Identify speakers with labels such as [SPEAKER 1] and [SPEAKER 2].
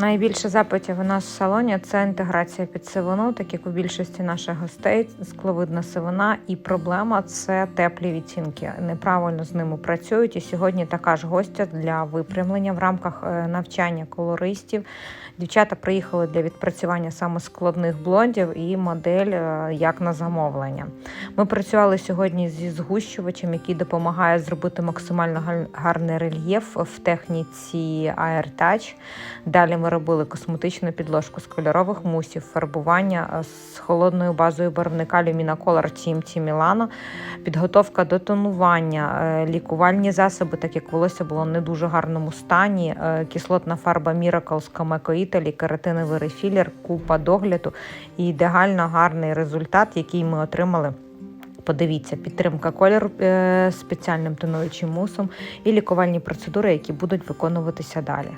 [SPEAKER 1] Найбільше запитів у нас в салоні це інтеграція під сивину, так як у більшості наших гостей скловидна сивина, і проблема це теплі відтінки. Неправильно з ними працюють. І сьогодні така ж гостя для випрямлення в рамках е, навчання колористів. Дівчата приїхали для відпрацювання саме складних блондів і модель е, як на замовлення. Ми працювали сьогодні зі згущувачем, який допомагає зробити максимально гарний рельєф в техніці Air Touch. Далі ми робили косметичну підложку з кольорових мусів, фарбування е, з холодною базою барвника Lumina Color TMT Milano, підготовка до тонування, е, лікувальні засоби, так як волосся було в не дуже гарному стані, е, кислотна фарба Miracle з Comeco Italy, кератиновий рефілер, купа догляду і ідеально гарний результат, який ми отримали. Подивіться, підтримка кольору спеціальним тонуючим мусом і лікувальні процедури, які будуть виконуватися далі.